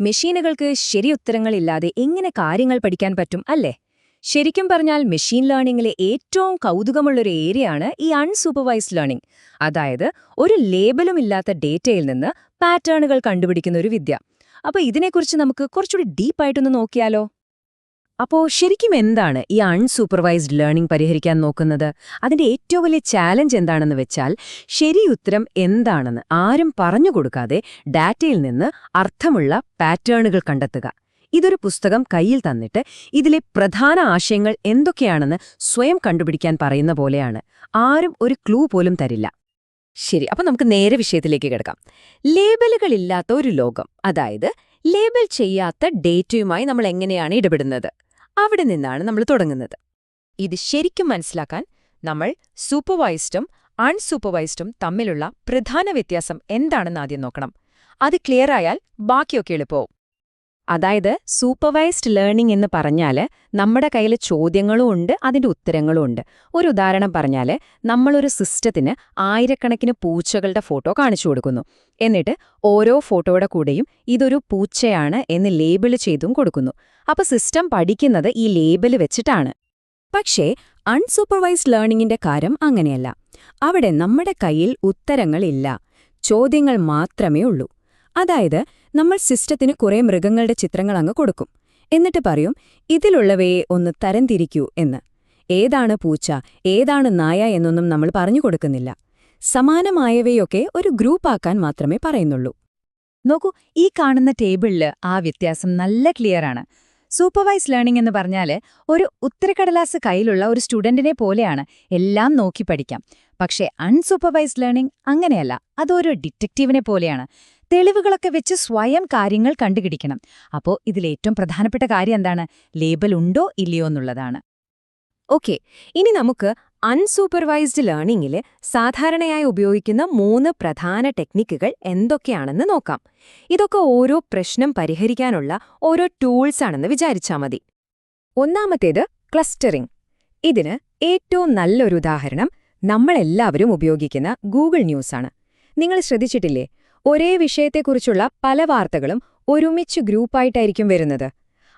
മെഷീനുകൾക്ക് ശരിയുത്തരങ്ങളില്ലാതെ എങ്ങനെ കാര്യങ്ങൾ പഠിക്കാൻ പറ്റും അല്ലേ? ശരിക്കും പറഞ്ഞാൽ മെഷീൻ ലേണിംഗിലെ ഏറ്റവും കൗതുകമുള്ളൊരു ഏരിയയാണ് ഈ അൺസൂപ്പർവൈസ്ഡ് ലേണിംഗ്. അതായത് ഒരു ലേബലും ഇല്ലാത്ത ഡേറ്റയിൽ നിന്ന് പാറ്റേണുകൾ കണ്ടുപിടിക്കുന്ന ഒരു വിദ്യ. അപ്പോൾ ഇതിനെക്കുറിച്ച് നമുക്ക് കുറച്ചുകൂടി ഡീപ്പായിട്ടൊന്ന് നോക്കിയാലോ? അപ്പോൾ ശരിക്കും എന്താണ് ഈ അൺസൂപ്പർവൈസ്ഡ് ലേണിംഗ് പരിഹരിക്കാൻ നോക്കുന്നത്? അതിന്റെ ഏറ്റവും വലിയ ചാലഞ്ച് എന്താണെന്ന് വെച്ചാൽ ശരി ഉത്തരം എന്താണെന്ന് ആരും പറഞ്ഞു കൊടുക്കാതെ ഡാറ്റയിൽ നിന്ന് അർത്ഥമുള്ള പാറ്റേണുകൾ കണ്ടെത്തുക. ഇതൊരു പുസ്തകം കയ്യിൽ തന്നിട്ട് ഇതിലെ പ്രധാന ആശയങ്ങൾ എന്തൊക്കെയാണെന്ന് സ്വയം കണ്ടുപിടിക്കാൻ പറയുന്ന പോലെയാണ്. ആരും ഒരു ക്ലൂ പോലും തരില്ല. ശരി അപ്പം നമുക്ക് നേരെ വിഷയത്തിലേക്ക് കിടക്കാം. ലേബലുകളില്ലാത്ത ഒരു ലോകം അതായത് ലേബൽ ചെയ്യാത്ത ഡേറ്റയുമായി നമ്മൾ എങ്ങനെയാണ് ഇടപെടുന്നത്? അവിടെ നിന്നാണ് നമ്മൾ തുടങ്ങുന്നത്. ഇത് ശരിക്കും മനസ്സിലാക്കാൻ നമ്മൾ സൂപ്പർവൈസ്ഡും അൺസൂപ്പർവൈസ്ഡും തമ്മിലുള്ള പ്രധാന വ്യത്യാസം എന്താണെന്ന് ആദ്യം നോക്കണം. അത് ക്ലിയറായാൽ ബാക്കിയൊക്കെ എളുപ്പവും. അതായത് സൂപ്പർവൈസ്ഡ് ലേണിംഗ് എന്ന് പറഞ്ഞാൽ നമ്മുടെ കയ്യിൽ ചോദ്യങ്ങളും ഉണ്ട് അതിന്റെ ഉത്തരങ്ങളും ഉണ്ട്. ഒരു ഉദാഹരണം പറഞ്ഞാൽ നമ്മളൊരു സിസ്റ്റത്തിന് ആയിരക്കണക്കിന് പൂച്ചകളുടെ ഫോട്ടോ കാണിച്ചു കൊടുക്കുന്നു. എന്നിട്ട് ഓരോ ഫോട്ടോയുടെ കൂടെയും ഇതൊരു പൂച്ചയാണ് എന്ന് ലേബിൾ ചെയ്തും കൊടുക്കുന്നു. അപ്പോൾ സിസ്റ്റം പഠിക്കുന്നത് ഈ ലേബിൾ വെച്ചിട്ടാണ്. പക്ഷേ അൺസൂപ്പർവൈസ്ഡ് ലേണിംഗിന്റെ കാര്യം അങ്ങനെയല്ല. അവിടെ നമ്മുടെ കയ്യിൽ ഉത്തരങ്ങളില്ല. ചോദ്യങ്ങൾ മാത്രമേ ഉള്ളൂ. അതായത് നമ്മൾ സിസ്റ്റത്തിന് കുറേ മൃഗങ്ങളുടെ ചിത്രങ്ങൾ അങ്ങ് കൊടുക്കും. എന്നിട്ട് പറയും ഇതിലുള്ളവയെ ഒന്ന് തരംതിരിക്കൂ എന്ന്. ഏതാണ് പൂച്ച ഏതാണ് നായ എന്നൊന്നും നമ്മൾ പറഞ്ഞു കൊടുക്കുന്നില്ല. സമാനമായവയൊക്കെ ഒരു ഗ്രൂപ്പാക്കാൻ മാത്രമേ പറയുന്നുള്ളൂ. നോക്കൂ ഈ കാണുന്ന ടേബിളിൽ ആ വ്യത്യാസം നല്ല ക്ലിയറാണ് സൂപ്പർവൈസ് ലേണിംഗ് എന്ന് പറഞ്ഞാൽ ഒരു ഉത്തരക്കടലാസ് കയ്യിലുള്ള ഒരു സ്റ്റുഡന്റിനെ പോലെയാണ് എല്ലാം നോക്കി പഠിക്കാം. പക്ഷേ അൺസൂപ്പർവൈസ്ഡ് ലേണിംഗ് അങ്ങനെയല്ല. അതൊരു ഡിറ്റക്റ്റീവിനെ പോലെയാണ്. തെളിവുകളൊക്കെ വെച്ച് സ്വയം കാര്യങ്ങൾ കണ്ടുപിടിക്കണം. അപ്പോൾ ഇതിലേറ്റവും പ്രധാനപ്പെട്ട കാര്യം എന്താണ്? ലേബൽ ഉണ്ടോ ഇല്ലയോ എന്നുള്ളതാണ്. ഓക്കെ ഇനി നമുക്ക് അൺസൂപ്പർവൈസ്ഡ് ലേണിംഗിൽ സാധാരണയായി ഉപയോഗിക്കുന്ന മൂന്ന് പ്രധാന ടെക്നിക്കുകൾ എന്തൊക്കെയാണെന്ന് നോക്കാം. ഇതൊക്കെ ഓരോ പ്രശ്നം പരിഹരിക്കാനുള്ള ഓരോ ടൂൾസ് ആണെന്ന് വിചാരിച്ചാൽ മതി. ഒന്നാമത്തേത് ക്ലസ്റ്ററിംഗ്. ഇതിന് ഏറ്റവും നല്ലൊരു ഉദാഹരണം നമ്മളെല്ലാവരും ഉപയോഗിക്കുന്ന ഗൂഗിൾ ന്യൂസാണ് നിങ്ങൾ ശ്രദ്ധിച്ചിട്ടില്ലേ? ഒരേ വിഷയത്തെക്കുറിച്ചുള്ള പല വാർത്തകളും ഒരുമിച്ച് ഗ്രൂപ്പായിട്ടായിരിക്കും വരുന്നത്.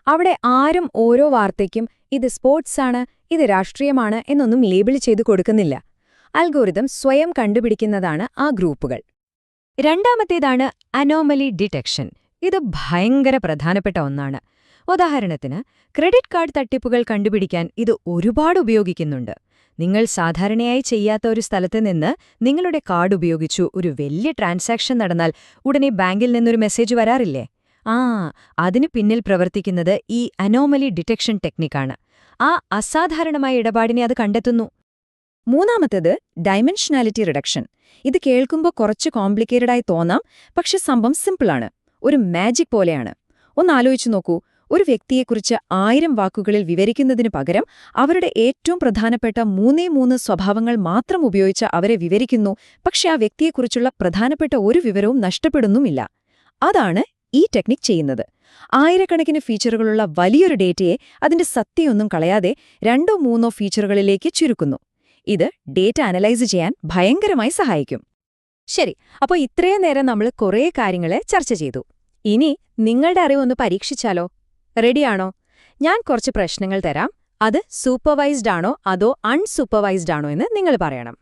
അവിടെ ആരും ഓരോ വാർത്തയ്ക്കും ഇത് സ്പോർട്സാണ് ഇത് രാഷ്ട്രീയമാണ് എന്നൊന്നും ലേബിൾ ചെയ്തു കൊടുക്കുന്നില്ല. അൽഗോരിതം സ്വയം കണ്ടുപിടിക്കുന്നതാണ് ആ ഗ്രൂപ്പുകൾ. രണ്ടാമത്തേതാണ് അനോമലി ഡിറ്റക്ഷൻ. ഇത് ഭയങ്കര പ്രധാനപ്പെട്ട ഒന്നാണ്. ഉദാഹരണത്തിന് ക്രെഡിറ്റ് കാർഡ് തട്ടിപ്പുകൾ കണ്ടുപിടിക്കാൻ ഇത് ഒരുപാട് ഉപയോഗിക്കുന്നുണ്ട്. നിങ്ങൾ സാധാരണയായി ചെയ്യാത്ത ഒരു സ്ഥലത്ത് നിന്ന് നിങ്ങളുടെ കാർഡ് ഉപയോഗിച്ചു ഒരു വലിയ ട്രാൻസാക്ഷൻ നടന്നാൽ ഉടനെ ബാങ്കിൽ നിന്നൊരു മെസ്സേജ് വരാറില്ലേ? ആ അതിനു പിന്നിൽ പ്രവർത്തിക്കുന്നത് ഈ അനോമലി ഡിറ്റക്ഷൻ ടെക്നിക്കാണ്. ആ അസാധാരണമായ ഇടപാടിനെ അത് കണ്ടെത്തുന്നു. മൂന്നാമത്തേത് ഡൈമെൻഷനാലിറ്റി റിഡക്ഷൻ. ഇത് കേൾക്കുമ്പോൾ കുറച്ച് കോംപ്ലിക്കേറ്റഡായി തോന്നാം പക്ഷെ സംഭവം സിമ്പിളാണ്. ഒരു മാജിക് പോലെയാണ്. ഒന്ന് ആലോചിച്ചു നോക്കൂ. ഒരു വ്യക്തിയെക്കുറിച്ച് ആയിരം വാക്കുകളിൽ വിവരിക്കുന്നതിന് പകരം അവരുടെ ഏറ്റവും പ്രധാനപ്പെട്ട മൂന്നേ മൂന്ന് സ്വഭാവങ്ങൾ മാത്രം ഉപയോഗിച്ച് അവരെ വിവരിക്കുന്നു. പക്ഷെ ആ വ്യക്തിയെക്കുറിച്ചുള്ള പ്രധാനപ്പെട്ട ഒരു വിവരവും നഷ്ടപ്പെടുന്നുമില്ല. അതാണ് ഈ ടെക്നിക് ചെയ്യുന്നത്. ആയിരക്കണക്കിന് ഫീച്ചറുകളുള്ള വലിയൊരു ഡേറ്റയെ അതിന്റെ സത്യമൊന്നും കളയാതെ രണ്ടോ മൂന്നോ ഫീച്ചറുകളിലേക്ക് ചുരുക്കുന്നു. ഇത് ഡേറ്റ അനലൈസ് ചെയ്യാൻ ഭയങ്കരമായി സഹായിക്കും. ശരി അപ്പോൾ ഇത്രയും നേരം നമ്മൾ കുറേ കാര്യങ്ങളെ ചർച്ച ചെയ്തു. ഇനി നിങ്ങളുടെ അറിവൊന്ന് പരീക്ഷിച്ചാലോ? റെഡിയാണോ ഞാൻ കുറച്ച് പ്രശ്നങ്ങൾ തരാം. അത് സൂപ്പർവൈസ്ഡ് ആണോ? അതോ അൺസൂപ്പർവൈസ്ഡ് ആണോ എന്ന് നിങ്ങൾ പറയണം.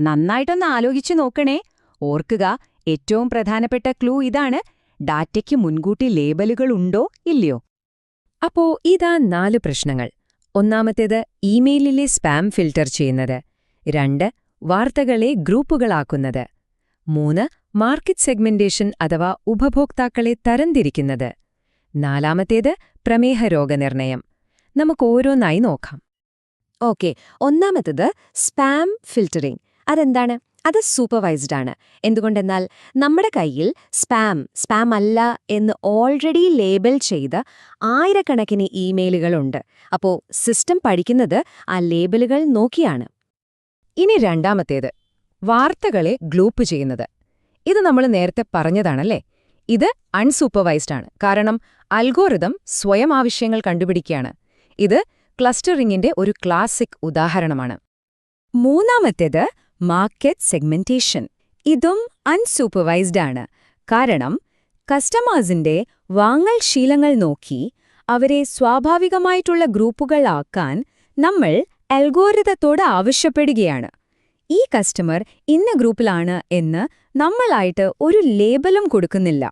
നന്നായിട്ടൊന്ന് ആലോചിച്ചു നോക്കണേ. ഓർക്കുക ഏറ്റവും പ്രധാനപ്പെട്ട ക്ലൂ ഇതാണ്. ഡാറ്റയ്ക്ക് മുൻകൂട്ടി ലേബലുകൾ ഉണ്ടോ? ഇല്ലയോ? അപ്പോ ഇതാ നാല് പ്രശ്നങ്ങൾ. ഒന്നാമത്തേത് ഇമെയിലിലെ സ്പാം ഫിൽട്ടർ ചെയ്യുന്നത്. രണ്ട് വാർത്തകളെ ഗ്രൂപ്പുകളാക്കുന്നത്. മൂന്ന് മാർക്കറ്റ് സെഗ്മെന്റേഷൻ അഥവാ ഉപഭോക്താക്കളെ തരംതിരിക്കുന്നത്. നാലാമത്തേത് പ്രമേഹ രോഗനിർണയം നമുക്ക് ഓരോന്നായി നോക്കാം. ഓക്കെ ഒന്നാമത്തേത് സ്പാം ഫിൽറ്ററിംഗ് അതെന്താണ്? അത് സൂപ്പർവൈസ്ഡ് ആണ്. എന്തുകൊണ്ടെന്നാൽ നമ്മുടെ കയ്യിൽ സ്പാം സ്പാം അല്ല എന്ന് ഓൾറെഡി ലേബൽ ചെയ്ത ആയിരക്കണക്കിന് ഇമെയിലുകളുണ്ട്. അപ്പോൾ സിസ്റ്റം പഠിക്കുന്നത് ആ ലേബലുകൾ നോക്കിയാണ്. ഇനി രണ്ടാമത്തേത് വാർത്തകളെ ഗ്രൂപ്പ് ചെയ്യുന്നത്. ഇത് നമ്മൾ നേരത്തെ പറഞ്ഞതാണല്ലേ? ഇത് അൺസൂപ്പർവൈസ്ഡ് ആണ്. കാരണം അൽഗോറിതം സ്വയം ആവശ്യങ്ങൾ കണ്ടുപിടിക്കുകയാണ്. ഇത് ക്ലസ്റ്ററിംഗിന്റെ ഒരു ക്ലാസിക് ഉദാഹരണമാണ്. മൂന്നാമത്തേത് മാർക്കറ്റ് സെഗ്മെന്റേഷൻ. ഇതും അൺസൂപ്പർവൈസ്ഡ് ആണ്. കാരണം കസ്റ്റമേഴ്സിന്റെ വാങ്ങൽ ശീലങ്ങൾ നോക്കി അവരെ സ്വാഭാവികമായിട്ടുള്ള ഗ്രൂപ്പുകളാക്കാൻ നമ്മൾ അൽഗോരിതത്തോട് ആവശ്യപ്പെടുകയാണ്. ഈ കസ്റ്റമർ ഇന്ന ഗ്രൂപ്പിലാണ് എന്ന് നമ്മളായിട്ട് ഒരു ലേബലും കൊടുക്കുന്നില്ല.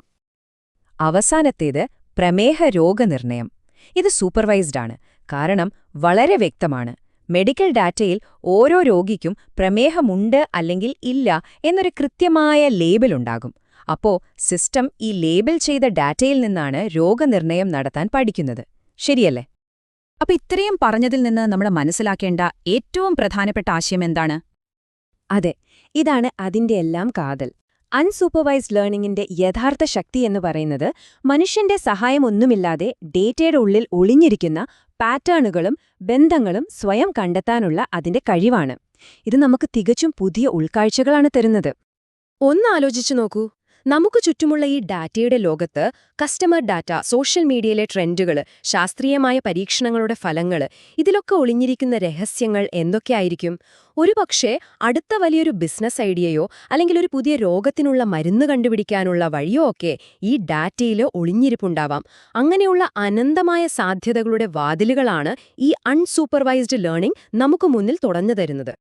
അവസാനത്തേത് പ്രമേഹ രോഗനിർണയം. ഇത് സൂപ്പർവൈസ്ഡ് ആണ്. കാരണം വളരെ വ്യക്തമാണ്. മെഡിക്കൽ ഡാറ്റയിൽ ഓരോ രോഗിക്കും പ്രമേഹമുണ്ട് അല്ലെങ്കിൽ ഇല്ല എന്നൊരു കൃത്യമായ ലേബൽ ഉണ്ടാകും. അപ്പോ സിസ്റ്റം ഈ ലേബൽ ചെയ്ത ഡാറ്റയിൽ നിന്നാണ് രോഗനിർണയം നടത്താൻ പഠിക്കുന്നത്. ശരിയല്ലേ? അപ്പൊ ഇത്രയും പറഞ്ഞതിൽ നിന്ന് നമ്മൾ മനസ്സിലാക്കേണ്ട ഏറ്റവും പ്രധാനപ്പെട്ട ആശയം എന്താണ്? അതെ. ഇതാണ് അതിന്റെ എല്ലാം കാതൽ. അൺസൂപ്പർവൈസ്ഡ് ലേണിംഗിന്റെ യഥാർത്ഥ ശക്തി എന്ന് പറയുന്നത് മനുഷ്യന്റെ സഹായമൊന്നുമില്ലാതെ ഡേറ്റയുടെ ഉള്ളിൽ ഒളിഞ്ഞിരിക്കുന്ന പാറ്റേണുകളും ബന്ധങ്ങളും സ്വയം കണ്ടെത്താനുള്ള അതിന്റെ കഴിവാണ്. ഇത് നമുക്ക് തികച്ചും പുതിയ ഉൾക്കാഴ്ചകളാണ് തരുന്നത്. ഒന്നാലോചിച്ചു നോക്കൂ. നമുക്ക് ചുറ്റുമുള്ള ഈ ഡാറ്റയുടെ ലോകത്ത് കസ്റ്റമർ ഡാറ്റ സോഷ്യൽ മീഡിയയിലെ ട്രെൻഡുകൾ ശാസ്ത്രീയമായ പരീക്ഷണങ്ങളുടെ ഫലങ്ങൾ ഇതിലൊക്കെ ഒളിഞ്ഞിരിക്കുന്ന രഹസ്യങ്ങൾ എന്തൊക്കെയായിരിക്കും? ഒരുപക്ഷേ അടുത്ത വലിയൊരു ബിസിനസ് ഐഡിയയോ അല്ലെങ്കിൽ ഒരു പുതിയ രോഗത്തിനുള്ള മരുന്ന് കണ്ടുപിടിക്കാനുള്ള വഴിയോ ഒക്കെ ഈ ഡാറ്റയിൽ ഒളിഞ്ഞിരിപ്പുണ്ടാവാം. അങ്ങനെയുള്ള അനന്തമായ സാധ്യതകളുടെ വാതിലുകളാണ് ഈ അൺസൂപ്പർവൈസ്ഡ് ലേണിംഗ് നമുക്ക് മുന്നിൽ തുറന്നു തരുന്നത്.